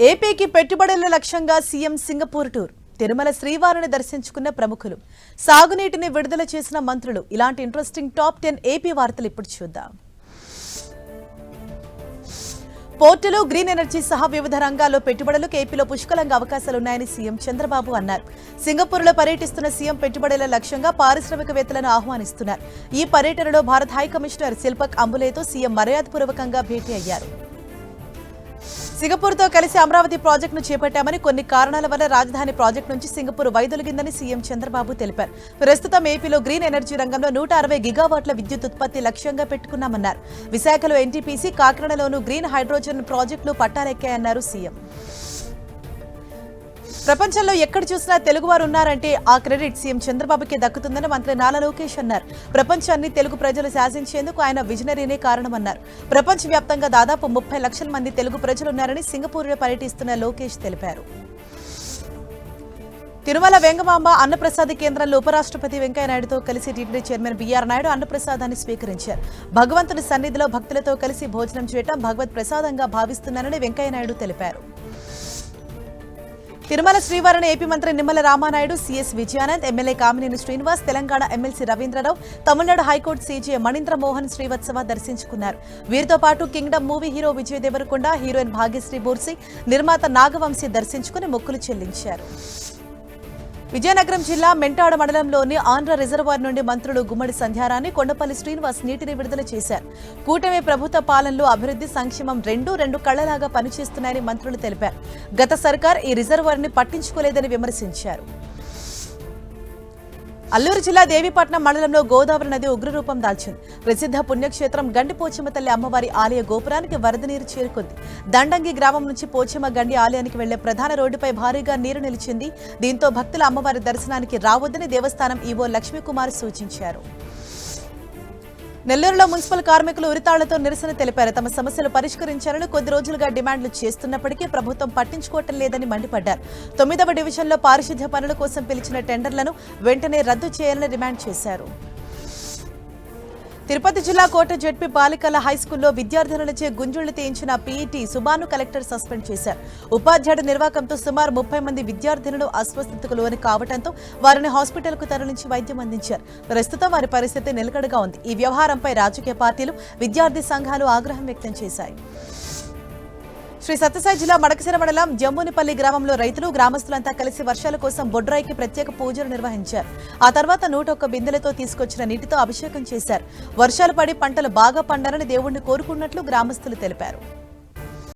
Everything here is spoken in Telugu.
ఏపీకి పెట్టుబడుల లక్ష్యంగా సీఎం సింగపూర్ టూర్. తిరుమల శ్రీవారిని దర్శించుకున్న ప్రముఖులు. సాగునీటిని విడుదల చేసిన మంత్రులు. ఇలాంటి ఇంట్రెస్టింగ్ టాప్ టెన్ ఏపీ వార్తలు ఇప్పుడు చూద్దాం. పోర్టులు గ్రీన్ ఎనర్జీ సహా వివిధ రంగాల్లో పెట్టుబడులకు ఏపీలో పుష్కలంగా అవకాశాలున్నాయని సీఎం చంద్రబాబు అన్నారు. సింగపూర్లో పర్యటిస్తున్న సీఎం పెట్టుబడుల లక్ష్యంగా పారిశ్రామికవేత్తలను ఆహ్వానిస్తున్నారు. ఈ పర్యటనలో భారత్ హై కమిషనర్ శిల్పక్ అంబులేతో సీఎం మర్యాదపూర్వకంగా భేటీ అయ్యారు. సింగపూర్తో కలిసి అమరావతి ప్రాజెక్టును చేపట్టామని కొన్ని కారణాల వల్ల రాజధాని ప్రాజెక్టు నుంచి సింగపూర్ వైదొలిగిందని సీఎం చంద్రబాబు తెలిపారు. ప్రస్తుతం ఏపీలో గ్రీన్ ఎనర్జీ రంగంలో నూట అరవై గిగావాట్ల విద్యుత్ ఉత్పత్తి లక్ష్యంగా పెట్టుకున్నామన్నారు. విశాఖలో ఎన్టీపీసీ కాకినాడలోనూ గ్రీన్ హైడ్రోజన్ ప్రాజెక్టులు పట్టాలెక్కాయన్నారు సీఎం. ప్రపంచంలో ఎక్కడ చూసినా తెలుగువారు ఉన్నారంటే ఆ క్రెడిట్ సీఎం చంద్రబాబుకే దక్కుతుందని మంత్రి నాలా లోకేష్ అన్నారు. ప్రపంచాన్ని తెలుగు ప్రజలు శాసించేందుకు ఆయన విజనరీనే కారణమన్నారు. ప్రపంచవ్యాప్తంగా దాదాపు ముప్పై లక్షల మంది తెలుగు ప్రజలు ఉన్నారని సింగపూర్లో పర్యటిస్తున్న లోకేష్ తెలిపారు. తిరుమల వెంగమాంబ అన్నప్రసాద కేంద్రంలో ఉపరాష్ట్రపతి వెంకయ్యనాయుడుతో కలిసి టీటీడీ చైర్మన్ బీఆర్ నాయుడు అన్నప్రసాదాన్ని స్వీకరించారు. భగవంతుని సన్నిధిలో భక్తులతో కలిసి భోజనం చేయటం భగవత్ ప్రసాదంగా భావిస్తున్నారని వెంకయ్యనాయుడు తెలిపారు. తిరుమల శ్రీవారిని ఏపీ మంత్రి Nimmala Ramanaidu CS Vijayanand MLA Kamineni Srinivas Telangana MLC Ravindrarao Tamil Nadu high court CJ Manindra Mohan Srivastava దర్శించుకున్నారు. వీరితో పాటు Kingdom movie hero Vijay Deverakonda heroine Bhagyashri Borse నిర్మాత నాగవంశీ దర్శించుకుని మొక్కులు చెల్లించారు. విజయనగరం జిల్లా మెంటాడ మండలంలోని ఆంధ్ర రిజర్వాయర్ నుండి మంత్రులు గుమ్మడి సంధ్యారాణి కొండపల్లి శ్రీనివాస్ నీటిని విడుదల చేశారు. కూటమి ప్రభుత్వ పాలనలో అభివృద్ధి సంక్షేమం రెండు రెండు కళ్ళలాగా పనిచేస్తున్నాయని మంత్రులు తెలిపారు. గత సర్కార్ ఈ రిజర్వాయర్ని పట్టించుకోలేదని విమర్శించారు. అల్లూరు జిల్లా దేవీపట్నం మండలంలో గోదావరి నది ఉగ్రరూపం దాల్చింది. ప్రసిద్ధ పుణ్యక్షేత్రం గండి పోచమ్మ తల్లి అమ్మవారి ఆలయ గోపురానికి వరద నీరు చేరుకుంది. దండంగి గ్రామం నుంచి పోచమ్మ గండి ఆలయానికి వెళ్ళే ప్రధాన రోడ్డుపై భారీగా నీరు నిలిచింది. దీంతో భక్తుల అమ్మవారి దర్శనానికి రావద్దని దేవస్థానం ఈవో లక్ష్మీకుమార్ సూచించారు. నెల్లూరులో మున్సిపల్ కార్మికులు ఉరితాళ్ళతో నిరసన తెలిపారు. తమ సమస్యలు పరిష్కరించాలని కొద్ది రోజులుగా డిమాండ్లు చేస్తున్నప్పటికీ ప్రభుత్వం పట్టించుకోవటం లేదని మండిపడ్డారు. తొమ్మిదవ డివిజన్లో పారిశుద్ధ్య పనుల కోసం పిలిచిన టెండర్లను వెంటనే రద్దు చేయాలని డిమాండ్ చేశారు. తిరుపతి జిల్లా కోట జెడ్పీ బాలికల హైస్కూల్లో విద్యార్థినులచే గుంజుళ్ళు తీయించిన పీఈటీ సుబాను కలెక్టర్ సస్పెండ్ చేశారు. ఉపాధ్యాయుడు నిర్వాకంతో సుమారు ముప్పై మంది విద్యార్థినులు అస్వస్థతకు లోని కావడంతో వారిని హాస్పిటల్కు తరలించి వైద్యం అందించారు. ప్రస్తుతం వారి పరిస్థితి నిలకడగా ఉంది. ఈ వ్యవహారంపై రాజకీయ పార్టీలు విద్యార్థి సంఘాలు ఆగ్రహం వ్యక్తం చేశాయి. శ్రీ సత్యసాయి జిల్లా మడకసిర మండలం జమ్మునిపల్లి గ్రామంలో రైతులు గ్రామస్తులంతా కలిసి వర్షాల కోసం బొడ్రాయికి ప్రత్యేక పూజలు నిర్వహించారు. ఆ తర్వాత నూట ఒక్క బిందెలతో తీసుకొచ్చిన నీటితో అభిషేకం చేశారు. వర్షాలు పడి పంటలు బాగా పండాలని దేవుణ్ణి కోరుకున్నట్లు గ్రామస్తులు తెలిపారు.